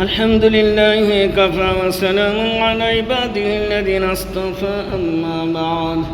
الحمد لله كفى وسلام على عباده الذين اصطفى. أما بعد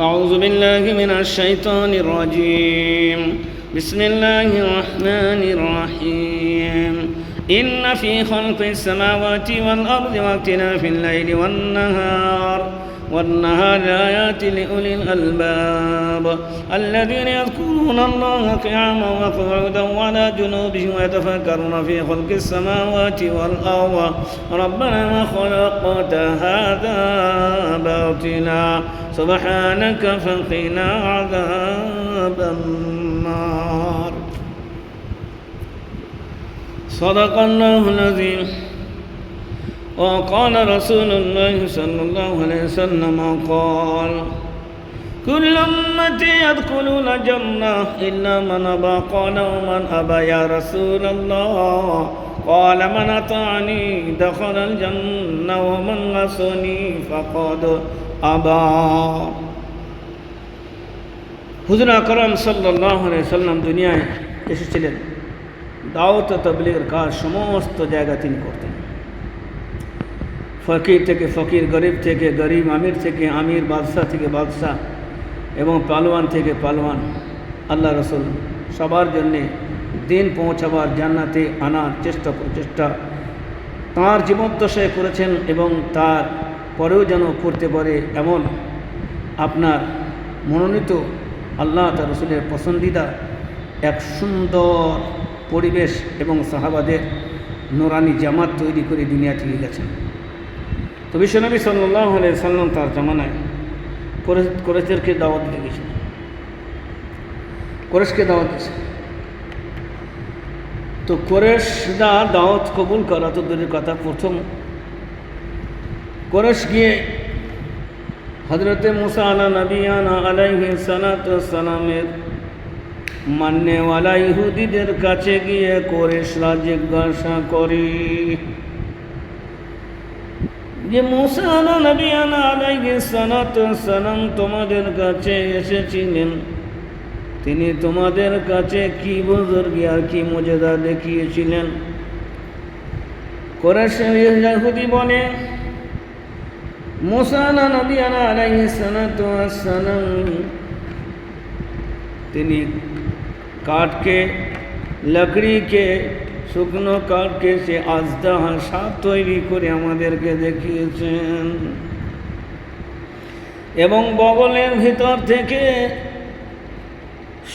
أعوذ بالله من الشيطان الرجيم. بسم الله الرحمن الرحيم. إن في خلق السماوات والأرض واختلاف الليل والنهار. والنهار آيات لأولي الألباب. الذين يذكرون الله قياما وقعودا وعلى جنوبهم ويتفكرون في خلق السماوات والأرض. ربنا ما خلقت هذا باطلا سبحانك فقنا عذاب النار. صدق الله العظيم. وقال رسول الله صلى الله عليه وسلم قال كل أمتي يدخلون الجنة إلا من أبى قال ومن أبى يا رسول الله قال من أطعني دخل الجنة ومن عصني فقد أبى হুজুর আকরম সাল্লাহ সাল্লাম দুনিয়ায় এসেছিলেন দাওয়াত তবলিগের কাজ সমস্ত জায়গা তিনি করতেন ফকির থেকে ফকির, গরিব থেকে গরিব, আমির থেকে আমির, বাদশাহ থেকে বাদশাহ এবং পালোয়ান থেকে পালোয়ান। আল্লাহ রসুল সবার জন্যে দিন পৌঁছাবার, জান্নাতে আনার চেষ্টা প্রচেষ্টা তাঁর জীবদ্দশায় করেছেন এবং তার পরেও যেন করতে পারে এমন আপনার মনোনীত আল্লাহ তার রসুলের পছন্দিদা এক সুন্দর পরিবেশ এবং সাহাবাদের নোরানি জামাত তৈরি করে দুনিয়া থেকে গেছেন। তো বিশ্বনবী সাল্লাহ সাল্লাম তার জামানায় কোরেশদেরকে দাওয়াত দিতে গেছেন। কোরেশকে দাওয়াত দিয়েছে তো কোরেশরা দাওয়াত কবুল করা তো দূরের কথা, প্রথম কোরেশ গিয়ে হজরতে মুসা আলা নবিয়ানা আলাইহি সালাত সালামের মান্যওয়ালা ইহুদিদের কাছে গিয়ে কোরেশরা জিজ্ঞাসা করি। যে মুসানা নবিয়ানা আলাইহি সালাত সালাম তোমাদের কাছে এসেছিলেন। তিনি তোমাদের কাছে কি বুজুর্গি আর কি মজেদা দেখিয়েছিলেন? কোরআন ইহুদি বলে মুসানা নবিয়ানা আলাইহি সালাত সালাম তিনি কাঠকে, লকড়িকে শুকনো কাঠকে সে আজদা সাপ তৈরি করে আমাদেরকে দেখিয়েছেন। এবং বগলের ভিতর থেকে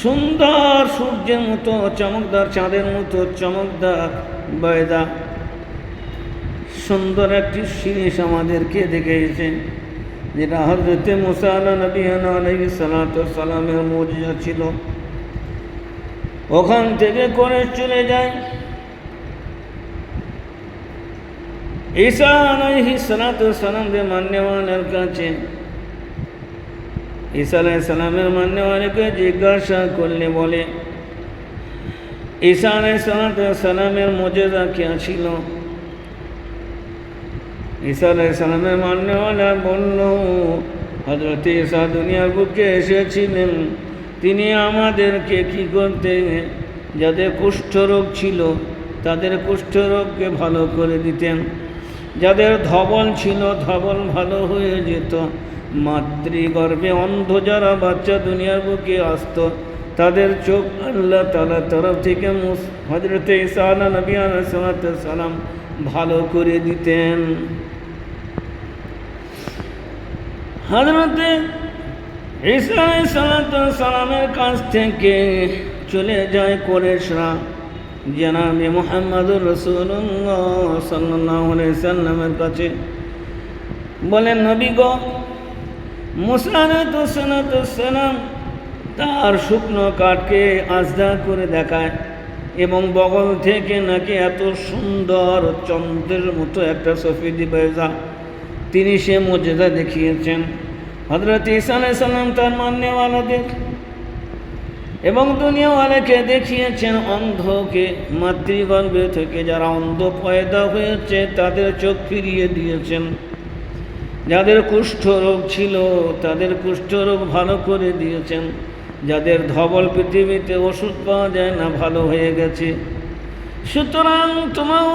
সুন্দর সূর্যের মতো, চমকদার চাঁদের মতো, চমকদার বয়দা সুন্দর একটি জিনিস আমাদেরকে দেখিয়েছেন, যেটা হজরতে মুসালা নবী আলাইহি সালামের মজিজা ছিল। ওখান থেকে করে চলে যায়। ঈসা আলাইহি সালাতু সালামের মান্যওয়ানের কাছে ঈসা আলাইহি সালামের মান্যওয়ানকে জিজ্ঞাসা করলে বলে ঈসা আলাইহি সালাতু সালামের মর্যাদা কি ছিল ঈসা আলাইহি সালামের মান্যওয়ালা বলল হযরত ঈসা দুনিয়ার বুকে এসেছিলেন তিনি আমাদেরকে কি করতে যাদের কুষ্ঠরোগ ছিল তাদের কুষ্ঠরোগকে ভালো করে দিতেন যাদের ধবল ছিল, ধবল ভালো হয়ে যেত। মাতৃগর্ভে অন্ধ যারা বাচ্চা দুনিয়ার বুকে আসতো, তাদের চোখ আল্লাহ তালা তরফ থেকে হজরত ইসালা সালাম ভালো করে দিতেন। হজরতে ঈসা সালামের কাছ থেকে চলে যায় কোরেশরা জনাবে মোহাম্মদুর সাল্লাহ সাল্লামের কাছে। বলেন, নবী গো গ মুসানাতাম তার শুকনো কাঠকে আজদা করে দেখায় এবং বগল থেকে নাকি এত সুন্দর চন্দ্রের মতো একটা সফিদি বেজা তিনি সে মর্যাদা দেখিয়েছেন। হজরত ইসা সাল্লাম তার মান্যওয়ালাদের এবং দুনিয়া অনেকে দেখিয়েছেন অন্ধকে, মাতৃগর্ভে থেকে যারা অন্ধ পয়দা হয়েছে, তাদের চোখ ফিরিয়ে দিয়েছেন। যাদের কুষ্ঠরোগ ছিল, তাদের কুষ্ঠরোগ ভালো করে দিয়েছেন। যাদের ধবল পৃথিবীতে ওষুধ পাওয়া যায় না, ভালো হয়ে গেছে। সুতরাং তোমার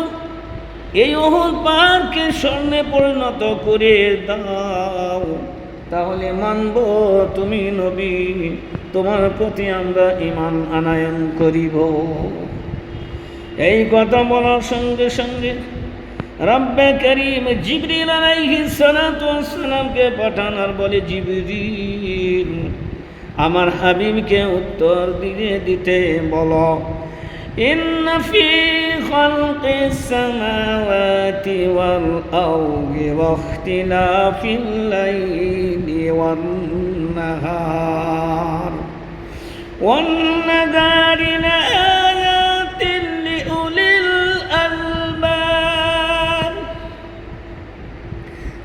এই পাহাড়কে স্বর্ণে পরিণত করে দাও। তাহলে মানব তুমি নবী, তোমার প্রতি আমরা ইমান আনায়ন করিব। এই কথা বলার সঙ্গে সঙ্গে রব্বে করিম জিবরিল ওয়াসসালামকে পাঠান আর বলে জিবরিল, আমার হাবিবকে উত্তর দিয়ে দিতে বলো। إن في خلق السماوات والأرض واختلاف الليل والنهار والنهار لآيات لأولي الألباب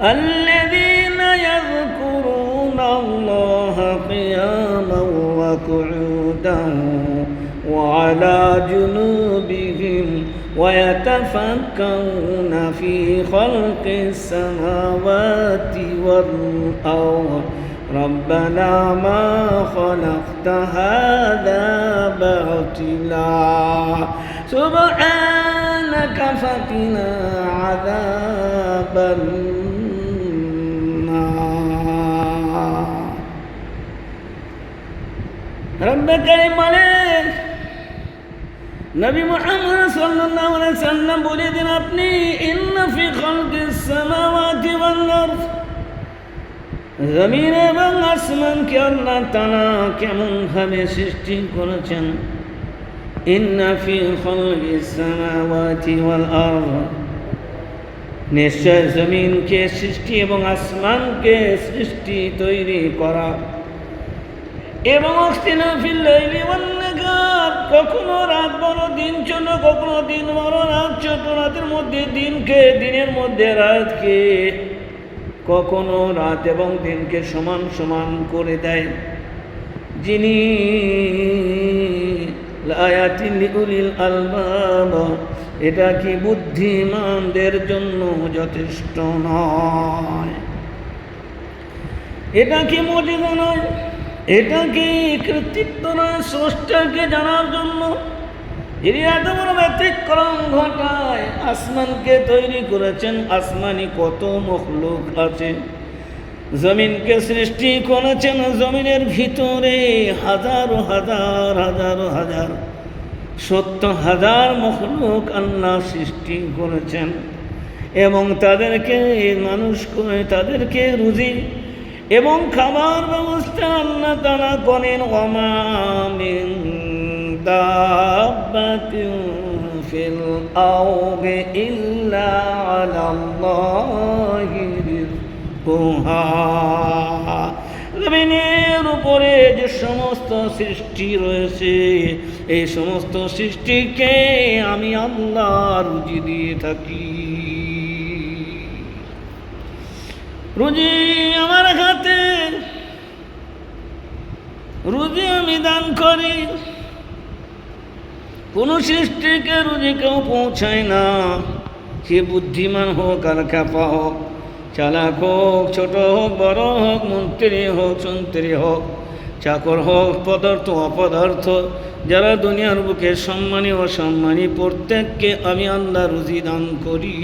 الذين يذكرون الله قياما وقعودا على جنوبهم ويتفكرون في خلق السماوات والأرض. ربنا ما خلقت هذا باطلا. سبحانك فقنا عذاب النار. رب كريم عليك নবী মুহাম্মদ সাল্লাল্লাহু আলাইহি সাল্লাম বলে দিন আপনি, ইন্না ফি খালকিস সামাওয়াতি ওয়াল আরদ। জমিন এবং আসমানকে আল্লাহ তাআলা কেমন ভাবে সৃষ্টি করেছেন? ইন্না ফি খালকিস সামাওয়াতি ওয়াল আরদ। নিশ্চয় জমিনকে সৃষ্টি এবং আসমানকে সৃষ্টি তৈরি করা। এবং অস্তিনাফিল্লাইলি কখনো রাত বড়, দিন কখনো দিন বড়। রাত ছোট, রাতের মধ্যে দিনকে, দিনের মধ্যে রাতকে কখনো রাত এবং দিনকে সমান সমান করে দেয়। যিনি এটা কি বুদ্ধিমানদের জন্য যথেষ্ট নয়? এটা কি মজিদা নয়? এটা কি কৃতিত্ব নয় স্রষ্টাকে জানার জন্য যিনি এত বড় ব্যতিক্রম ঘটায় আসমানকে তৈরি করেছেন, আসমানি কত মখলুক আছে? জমিনকে সৃষ্টি করেছেন, জমিনের ভিতরে হাজার হাজার হাজারো হাজার সত্তর হাজার মখলুক আল্লাহ সৃষ্টি করেছেন এবং তাদেরকে মানুষ করে তাদেরকে রুজি এবং খাবার ব্যবস্থা আল্লাহ তারা করেন ফিল আরদি ইল্লা জমিনের উপরে যে সমস্ত সৃষ্টি রয়েছে, এই সমস্ত সৃষ্টিকে আমি আল্লাহ রুজি দিয়ে থাকি। রুজি আমার হাতে রুজি আমি দান করি। কোন সৃষ্টিকে রুজি কেউ পৌঁছায় না। সে বুদ্ধিমান হোক আর খ্যাপা হোক, চালাক হোক, ছোট হোক, বড় হোক, মন্ত্রী হোক, সন্ত্রী হোক, চাকর হোক, পদার্থ, অপদার্থ, যারা দুনিয়ার বুকে সম্মানী, অসম্মানী, প্রত্যেককে আমি আল্লাহ রুজি দান করি।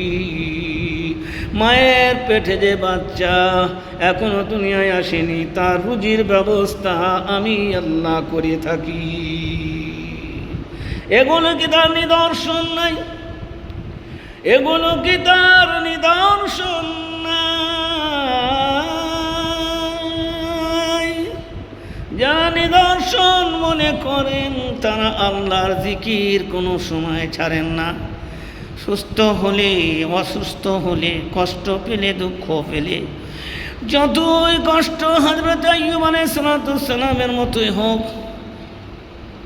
মায়ের পেটে যে বাচ্চা এখনও দুনিয়ায় আসেনি, তার রুজির ব্যবস্থা আমি আল্লাহ করে থাকি। এগুলো কি তার নিদর্শন নাই? এগুলো কি তার নিদর্শন যারা নিদর্শন মনে করেন, তারা আল্লাহর জিকির কোনো সময় ছাড়েন না। সুস্থ হলে, অসুস্থ হলে, কষ্ট পেলে, দুঃখ পেলে, যতই কষ্ট হজরত আইয়ুব আলাইসালামের মতোই হোক,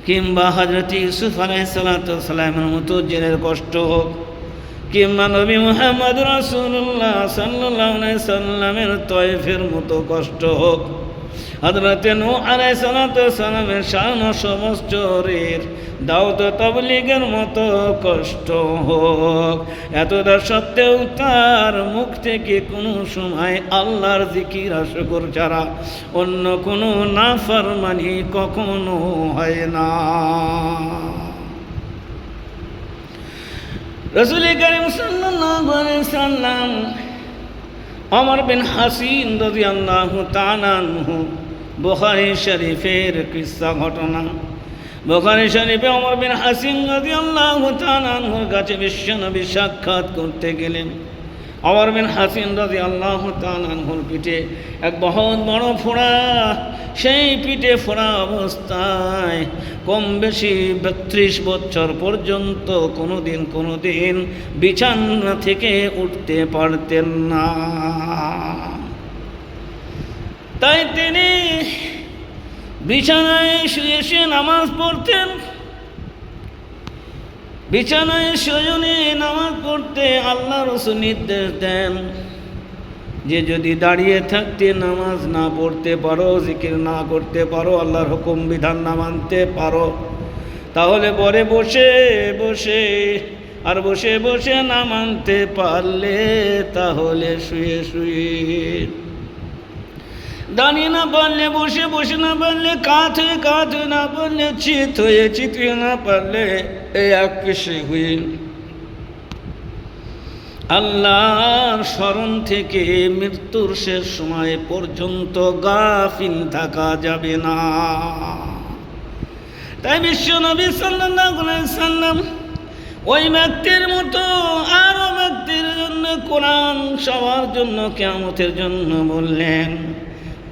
কিংবা হজরত ইউসুফ আলাইসালামের মতো জেলের কষ্ট হোক, কিংবা নবী মোহাম্মদ রাসুল্লাহ সাল্লাহ সাল্লামের তয়েফের মতো কষ্ট হোক হজরতে নু আলাই সালামের শান সমস্তরের দাউদ তবলিগের মতো কষ্ট হোক। এতটা সত্ত্বেও তার মুখ থেকে কোনো সময় আল্লাহর জিকির আশকর ছাড়া অন্য কোনো না নাফরমানি কখনো হয় না। রসুল করিম সাল্লাম অমর বিন হাসিন রাজি আল্লাহ তানানহু বুখারী শরীফের কিসা ঘটনা। বুখারী শরীফে অমর বিন হাসিন রাজি আল্লাহ তানানহুর কাছে বিশ্বনবী সাক্ষাৎ করতে গেলেন। অমর বিন হাসিন রাজি আল্লাহ তালহুর পিঠে এক বহুত বড় ফোড়া, সেই পিঠে ফোড়া অবস্থায় কম বেশি বত্রিশ বছর পর্যন্ত কোনো দিন কোনো দিন বিছানা থেকে উঠতে পারতেন না। তাই তিনি বিছানায় শুয়ে শুয়ে নামাজ পড়তেন। বিছানায় শয়নে নামাজ পড়তে আল্লাহ রসুল নির্দেশ দেন, যে যদি দাঁড়িয়ে থাকতে নামাজ না পড়তে পারো, জিকির না করতে পারো, আল্লাহর হুকুম, বিধান না মানতে পারো, তাহলে পরে বসে বসে, আর বসে বসে না মানতে পারলে তাহলে শুয়ে শুয়ে দাঁড়িয়ে না পারলে বসে বসে না পারলে কাত হয়ে না পারলে চিত হয়ে চিত হয়ে না পারলে এই পেশে হয়ে আল্লাহর স্মরণ থেকে মৃত্যুর শেষ সময় পর্যন্ত গাফিল থাকা যাবে না। তাই বিশ্ব নবী সাল্লাম ওই ব্যক্তির মতো আরও ব্যক্তির জন্য কোরআন সবার জন্য কেমতের জন্য বললেন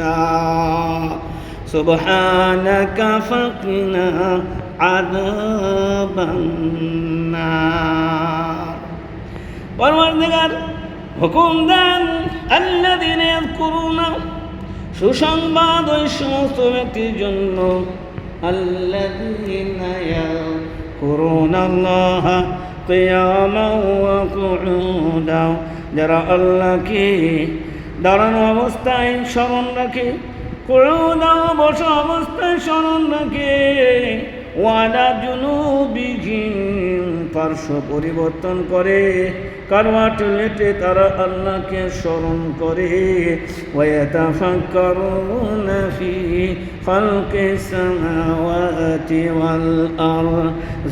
না সুবহানাকা ফাকিনা আযাবান নার পরমার্ধিকার হুকুম দেন আল্লাযীনা ইয়াযকুরুনা সুসংবাদ ওই সমস্ত ব্যক্তির জন্য। আল্লাযীনা ইয়াযকুরুনাল্লাহা কিয়ামান ওয়া কুউদা যারা আল্লাহকে দাঁড়ানো অবস্থায় স্মরণ রাখে। করুণা বসা অবস্থায় স্মরণ রাখে। ওয়াদা জুনুবিহীন পার্শ্ব পরিবর্তন করে, কারওয়াট তারা আল্লাহকে স্মরণ করে।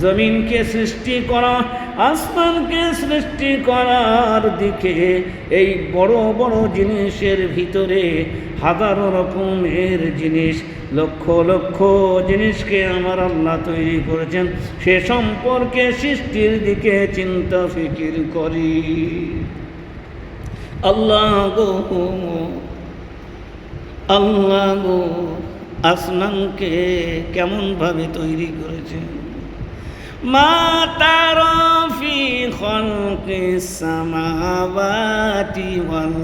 জমিনকে সৃষ্টি করা, আসমানকে সৃষ্টি করার দিকে এই বড় বড় জিনিসের ভিতরে হাজারো রকমের জিনিস, লক্ষ লক্ষ জিনিসকে আমার আল্লাহ তৈরি করেছেন। সে সম্পর্কে সৃষ্টি সৃষ্টির দিকে চিন্তা ফিকির করি। আল্লাহ গো আল্লাহ গো, আসমানকে কেমনভাবে তৈরি করেছেন? মা তার ফি খলকিস সামাওয়াতি ওয়াল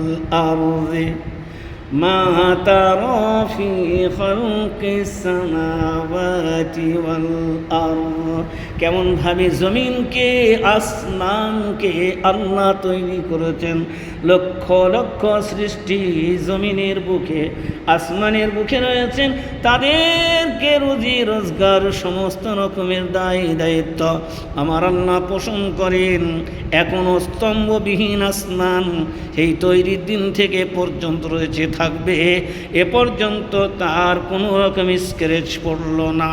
ما ترى في خلق السماوات والأرض কেমন ভাবে জমিনকে আসমানকে আল্লাহ তৈরি করেছেন লক্ষ লক্ষ সৃষ্টি জমিনের বুকে আসমানের বুকে রয়েছেন তাদেরকে রুজি রোজগার সমস্ত রকমের দায় দায়িত্ব আমার আল্লাহ পোষণ করেন এখনও স্তম্ভবিহীন আসমান সেই তৈরির দিন থেকে পর্যন্ত রয়েছে থাকবে। এ পর্যন্ত তার কোনো রকম স্ক্রেচ পড়ল না।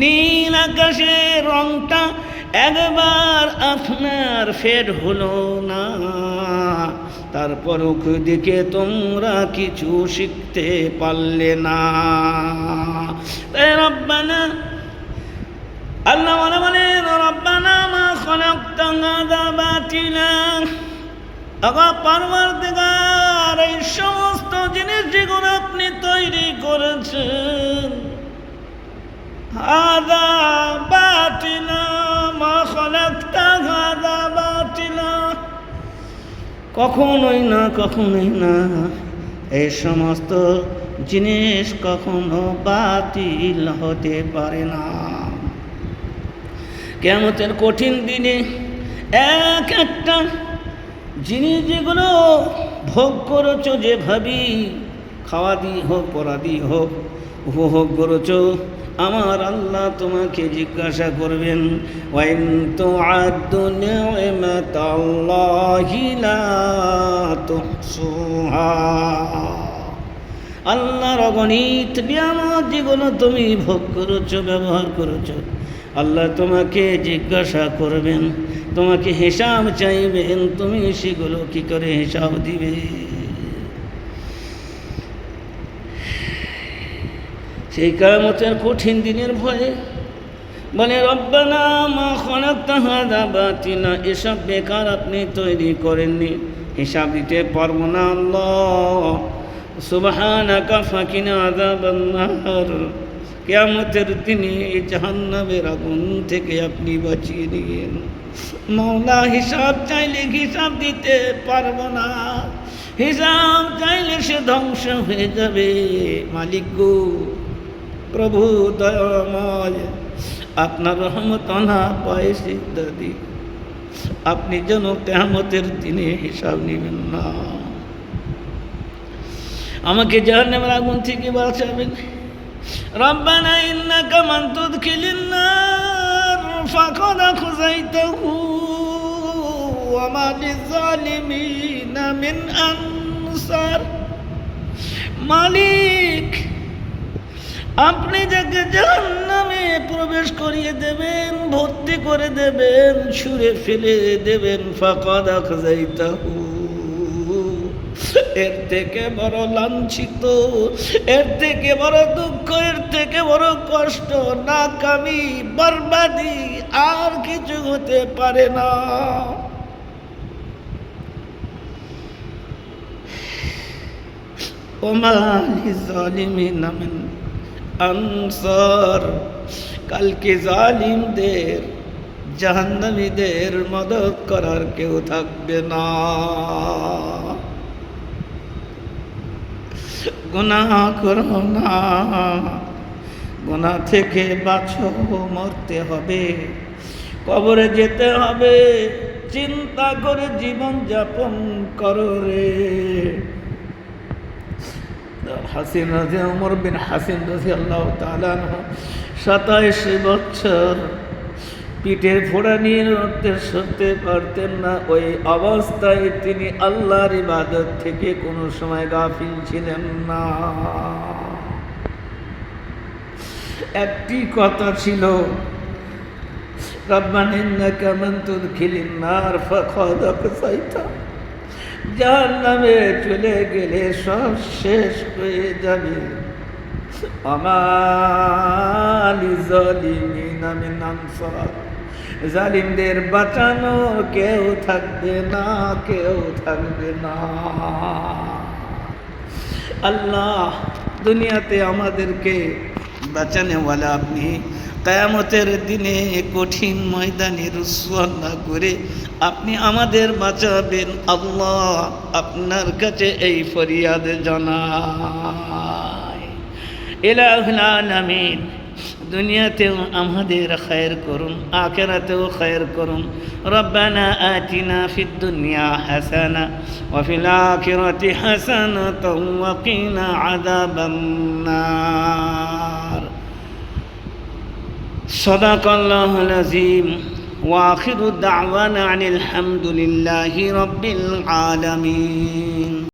নীল আকাশের রংটা একবার আপনার ফেড হলো না। তারপর দিকে তোমরা কিছু শিখতে পারলে না। রব্বানা, আল্লাহ রব্বানা, মা আগা পারওয়ারদিগার এই সমস্ত জিনিস যেগুলো আপনি তৈরি করেছেন, হাদা বাতিলা মা খলাক্তা বাতিলা কখনোই না কখনোই না, এই সমস্ত জিনিস কখনো বাতিল হতে পারে না। কেমতের কঠিন দিনে এক একটা জিনিস যেগুলো ভোগ করেছ যে ভাবি, খাওয়া দিয়ে হোক, পড়া দিয়ে হোক, উপভোগ করেছ। আমার আল্লাহ তোমাকে জিজ্ঞাসা করবেন, ওয়াইন তো আল্লাহর অগণিত নিয়ামত যেগুলো তুমি ভোগ করেছ, ব্যবহার করেছ। আল্লাহ তোমাকে জিজ্ঞাসা করবেন তোমাকে হিসাব চাইবেন তুমি সেগুলো কি করে হিসাব দিবে? সেই কামতের কঠিন দিনের ভয়ে বলে, রব্বানা মা খনাক্তা হাদা বাতিলা এসব বেকার আপনি তৈরি করেননি। হিসাব দিতে পারব না আল্লাহ। সুবহানাকা ফাকিনা আযাবান নার কিয়ামতের এই জাহান্নামের আগুন থেকে আপনি বাঁচিয়ে নিন। মৌলা হিসাব চাইলে হিসাব দিতে পারব না। হিসাব চাইলে সে ধ্বংস হয়ে যাবে। মালিক গো, প্রভু দয়ময়, আপনার রহমত অনা পায় সিদ্ধাদি আপনি যেন কেহামতের দিনে হিসাব নেবেন না। আমাকে জাহান্নামের আগুন থেকে বাঁচাবেন। রব্বানা ইন্নাকা মান তুদখিলিন না فقد أخزيته وما للظالمين من أنصار মালিক আপনি যাকে জাহান্নামে প্রবেশ করিয়ে দেবেন ভর্তি করে দেবেন ছুঁড়ে ফেলে দেবেন ফাঁকা দেখা যাইতাহু এর থেকে বড় লাঞ্ছিত, এর থেকে বড় দুঃখ, এর থেকে বড় কষ্ট, নাকামি, বরবাদি আর কিছু হতে পারে না। আনসার, কালকে জালিমদের, জাহান্নামীদের মদত করার কেউ থাকবে না। গুনাহ করো না। গুনাহ থেকে বাঁচো, মরতে হবে। কবরে যেতে হবে। চিন্তা করে জীবন যাপন করো রে। হাসিন রাজি, উমর বিন হাসিন রাজি আল্লাহ তালান সাতাইশ বছর পিঠের ফোড়া নিয়ে নড়তে সরতে পারতেন না। ওই অবস্থায় তিনি আল্লাহর ইবাদত থেকে কোনো সময় গাফিল ছিলেন না। একটি কথা ছিল আকসাইতা জাহান্নামে চলে গেলে সব শেষ হয়ে যাবে। আমালি জালিমিনা মিন আনসার। জালিমদের বাঁচানো কেউ থাকবে না, কেউ থাকবে না। আল্লাহ দুনিয়াতে আমাদেরকে বাঁচানেওয়ালা আপনি কায়ামতের দিনে কঠিন ময়দানে রুসুয়া না করে আপনি আমাদের বাঁচাবেন। আল্লাহ আপনার কাছে এই ফরিয়াদ জানাই। এলাহুল আলামিন দুনিয়াতেও আমাদের খায়ের করুন, আখেরাতেও খায়ের করুন। রব্বানা আতিনা ফিদ দুনিয়া হাসানা, ওয়া ফিল আখিরাতি হাসানাতাও ওয়া কিনা আযাবান্নার সাদাকাল্লাহুল আযীম ওয়া দাওয়ানা আনিল হামদুলিল্লাহি রাব্বিল আলামিন।